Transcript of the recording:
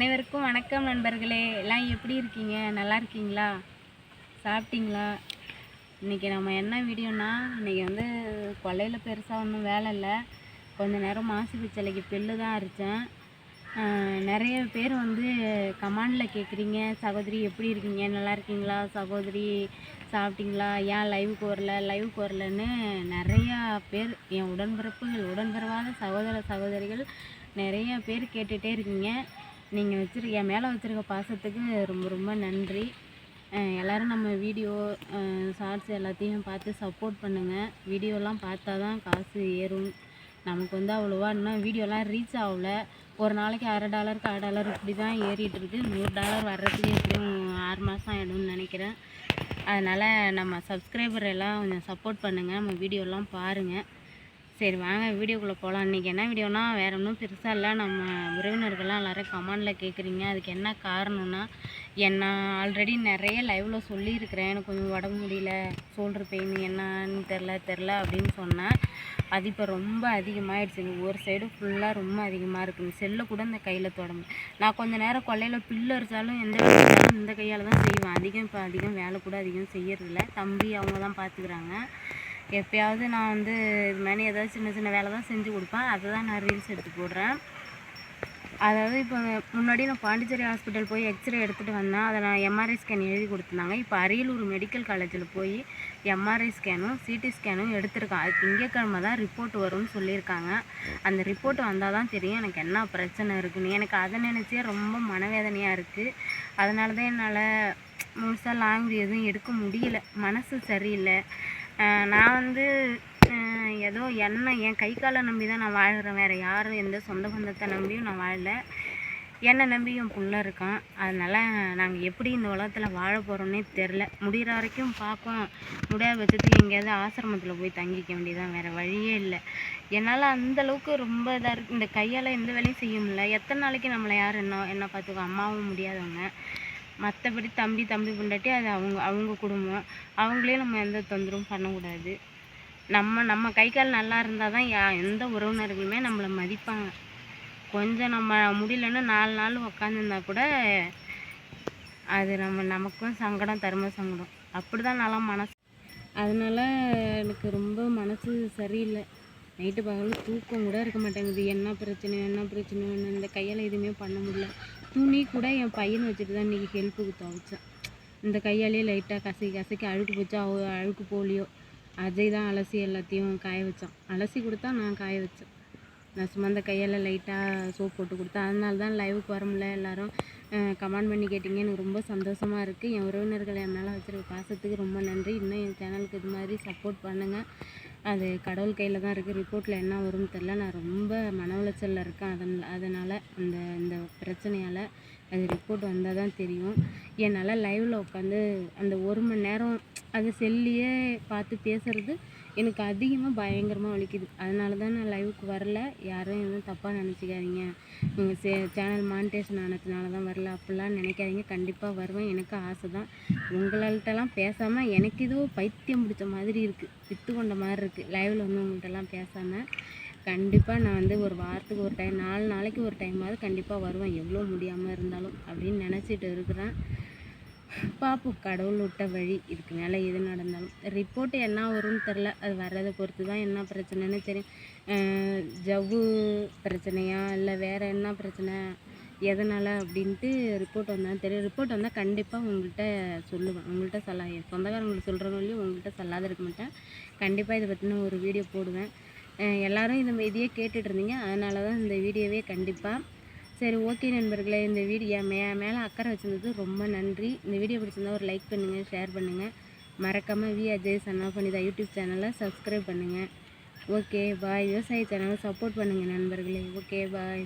அனைவருக்கும் வணக்கம் நண்பர்களே. எல்லாம் எப்படி இருக்கீங்க? நல்லா இருக்கீங்களா? சாப்பிட்டீங்களா? இன்றைக்கி நம்ம என்ன வீடியோனா இன்றைக்கி வந்து கொல்லையில் பெருசாக ஒன்றும் வேலை இல்லை. கொஞ்ச நேரம் மாசு பிச்சலைக்கு பில்லு தான் அரித்தேன் நிறைய பேர் வந்து கமாண்டில் கேட்குறீங்க சகோதரி எப்படி இருக்கீங்க? நல்லா இருக்கீங்களா? சகோதரி சாப்பிட்டீங்களா? ஏன் லைவுக்கு வரல? லைவுக்கு வரலன்னு நிறையா பேர் என் உடன்பிறப்புகள் உடன்பிறவாத சகோதர சகோதரிகள் நிறைய பேர் கேட்டுகிட்டே இருக்கீங்க. நீங்கள் வச்சுருக்க என் மேலே வச்சுருக்க பாசத்துக்கு ரொம்ப ரொம்ப நன்றி. எல்லோரும் எல்லாரும் நம்ம வீடியோ ஷார்ட்ஸ் எல்லாத்தையும் பார்த்து சப்போர்ட் பண்ணுங்கள் வீடியோலாம் பார்த்தா தான் காசு ஏறும். நமக்கு வந்து அவ்வளோவா இன்னும் வீடியோலாம் ரீச் ஆகல. ஒரு நாளைக்கு அரை டாலருக்கு அரை டாலர் இப்படி தான் ஏறிட்டுருக்கு நூறு டாலர் வர்றதுக்கு எப்படியும் ஆறு மாதம் ஆகிடும்னு நினைக்கிறேன். அதனால் நம்ம சப்ஸ்கிரைபர் எல்லாம் கொஞ்சம் சப்போர்ட் பண்ணுங்கள் நம்ம வீடியோலாம் பாருங்கள் சரி வாங்க வீடியோக்குள்ளே போகலாம் இன்றைக்கி என்ன வீடியோனா வேறு ஒன்றும் பெருசாக இல்லை. நம்ம உறவினர்கள்லாம் எல்லோரும் கமெண்டில் கேட்குறீங்க அதுக்கு என்ன காரணம்னா என்ன ஆல்ரெடி நிறைய லைவில் சொல்லியிருக்கிறேன். எனக்கு கொஞ்சம் உடம்பு முடியல ஷோல்டர் பெயின் என்னன்னு தெரில தெரில அப்படின்னு சொன்னேன் அது இப்போ ரொம்ப அதிகமாகிடுச்சுங்க ஒரு சைடு ஃபுல்லாக ரொம்ப அதிகமாக இருக்குங்க செல்லை கூட இந்த கையில் தொட நான் கொஞ்சம் நேரம் கொள்ளையில் பில்லு அரிச்சாலும் எந்த இந்த கையால் தான் செய்வேன். அதிகம் இப்போ அதிகம் வேலை கூட அதிகம் செய்யறதில்ல. தம்பி அவங்க தான் பார்த்துக்கிறாங்க எப்பயாவது நான் வந்து இது மாதிரி ஏதாவது சின்ன சின்ன வேலை தான் செஞ்சு கொடுப்பேன். அதை தான் நான் ரீல்ஸ் எடுத்து போடுறேன். அதாவது இப்போ முன்னாடி நான் பாண்டிச்சேரி ஹாஸ்பிட்டல் போய் எக்ஸ்ரே எடுத்துகிட்டு வந்தேன். அதை நான் எம்ஆர்ஐ ஸ்கேன் எழுதி கொடுத்துருந்தாங்க. இப்போ அரியலூர் மெடிக்கல் காலேஜில் போய் எம்ஆர்ஐ ஸ்கேனும் சிடி ஸ்கேனும் எடுத்திருக்கேன். அது திங்கக்கிழமை தான் ரிப்போர்ட் வரும்னு சொல்லியிருக்காங்க. அந்த ரிப்போர்ட் வந்தால் தான் தெரியும் எனக்கு என்ன பிரச்சனை இருக்குன்னு. எனக்கு அதை நினச்சே ரொம்ப மனவேதனையாக இருக்குது அதனால தான் என்னால் முழுசாக லாங் எதுவும் எடுக்க முடியல. மனசு சரியில்லை. நான் வந்து ஏதோ என்ன என் கை காலை நம்பி தான் நான் வாழ்கிறேன் வேறு யாரும் எந்த சொந்த பந்தத்தை நம்பியும் நான் வாழல. என்னை நம்பி என் புள்ள இருக்கான். அதனால் நாங்கள் எப்படி இந்த உலகத்தில் வாழ போகிறோன்னே தெரில முடிகிற வரைக்கும் பார்ப்போம் முடியாத பட்சத்துக்கு எங்கேயாவது ஆசிரமத்தில் போய் தங்கிக்க வேண்டியதான் வேறு வழியே இல்லை. என்னால் அந்தளவுக்கு ரொம்ப இதாக இருக்குது இந்த கையால் எந்த வேலையும் செய்ய முடியல. எத்தனை நாளைக்கு நம்மளை யார் என்ன என்ன பார்த்துக்கோ? அம்மாவும் முடியாதவங்க. மற்றபடி தம்பி தம்பி பொண்டாட்டி அது அவங்க அவங்க குடும்பம். அவங்களே நம்ம எந்த தொந்தரவும் பண்ணக்கூடாது. நம்ம நம்ம கை கால் நல்லா இருந்தால் தான் யா எந்த உறவினர்களுமே நம்மளை மதிப்பாங்க. கொஞ்சம் நம்ம முடியலன்னு நாலு நாள் உக்காந்துருந்தா கூட அது நம்ம நமக்கும் சங்கடம் தரும சங்கடம். அப்படி தான் நல்லா மனசு. அதனால் எனக்கு ரொம்ப மனசு சரியில்லை. நைட்டு பகலும் தூக்கம் கூட இருக்க மாட்டேங்குது. என்ன பிரச்சனை என்ன பிரச்சனை இந்த கையால் எதுவுமே பண்ண முடியல. துணி கூட என் பையனை வச்சுட்டு தான் இன்றைக்கி ஹெல்ப்புக்கு துவைச்சேன். இந்த கையாலே லைட்டாக கசக்கி கசக்கி அழுக்கு போச்சா அவ அழுக்கு போலியோ. அஜய் தான் அலசி எல்லாத்தையும் காய வச்சான். அலசி கொடுத்தா நான் காய வச்சேன். நான் சும்மா அந்த கையால் லைட்டாக சோப் போட்டு கொடுத்தேன். அதனால தான் லைவுக்கு வர முடியல எல்லாரும். கமெண்ட் பண்ணி கேட்டிங்க. எனக்கு ரொம்ப சந்தோஷமாக இருக்குது என் உறவினர்கள் என் மேலே வச்சுருக்க பாசத்துக்கு ரொம்ப நன்றி. இன்னும் என் சேனலுக்கு இது மாதிரி சப்போர்ட் பண்ணுங்கள் அது கடவுள் கையில் தான் இருக்குது ரிப்போர்ட்டில் என்ன வரும்னு தெரில நான் ரொம்ப மன உளைச்சலில் இருக்கேன். அதன் அதனால் அந்த இந்த பிரச்சனையால் அது ரிப்போர்ட் வந்தால் தான் தெரியும். என்னால் லைவில் உட்காந்து அந்த ஒரு மணி நேரம் அது செல்லையே பார்த்து பேசுகிறது எனக்கு அதிகமாக பயங்கரமாக வலிக்குது. அதனால தான் நான் லைவுக்கு வரல. யாரும் எதுவும் தப்பாக நினச்சிக்காதீங்க. உங்கள் சே சேனல் மானிட்டேஷன் ஆனதுனால தான் வரல. அப்படிலாம் நினைக்காதீங்க. கண்டிப்பாக வருவேன். எனக்கு ஆசை தான் உங்கள்கிட்டலாம் பேசாமல் எனக்கு ஏதோ பைத்தியம் பிடிச்ச மாதிரி இருக்குது வித்து கொண்ட மாதிரி இருக்குது லைவில் வந்து உங்கள்கிட்டலாம் பேசாமல் கண்டிப்பாக நான் வந்து ஒரு வாரத்துக்கு ஒரு டைம் நாலு நாளைக்கு ஒரு டைமாவது கண்டிப்பாக வருவேன். எவ்வளோ முடியாமல் இருந்தாலும் அப்படின்னு நினச்சிட்டு இருக்கிறேன். பார்ப்போம் கடவுள் விட்ட வழி இதுக்கு மேலே எது நடந்தாலும். ரிப்போர்ட் என்ன வரும்னு தெரில அது வர்றதை பொறுத்து தான் என்ன பிரச்சனைன்னு தெரியும். ஜவ்வு பிரச்சனையா? இல்லை வேறு என்ன பிரச்சனை? எதனால் அப்படின்ட்டு ரிப்போர்ட் வந்தால் தெரியும். ரிப்போர்ட் வந்தால் கண்டிப்பாக உங்கள்கிட்ட சொல்லுவேன். உங்கள்கிட்ட சொல்ல என் சொந்தக்காரங்களுக்கு சொல்கிறவங்களையும் உங்கள்கிட்ட சொல்லாத இருக்க மாட்டேன். கண்டிப்பாக இதை பற்றின ஒரு வீடியோ போடுவேன். எல்லாரும் இந்த இதையே கேட்டுட்ருந்தீங்க. அதனால தான் இந்த வீடியோவே கண்டிப்பாக சரி ஓகே நண்பர்களே இந்த வீடியோ மே மேலே அக்கறை வச்சிருந்தது ரொம்ப நன்றி. இந்த வீடியோ பிடிச்சிருந்தா ஒரு லைக் பண்ணுங்கள் ஷேர் பண்ணுங்கள் மறக்காமல் வி அஜய் சன்னா பண்ணிதா யூடியூப் சேனலை சப்ஸ்கிரைப் பண்ணுங்கள் ஓகே பாய். விவசாய சேனலை சப்போர்ட் பண்ணுங்கள் நண்பர்களே. Okay bye.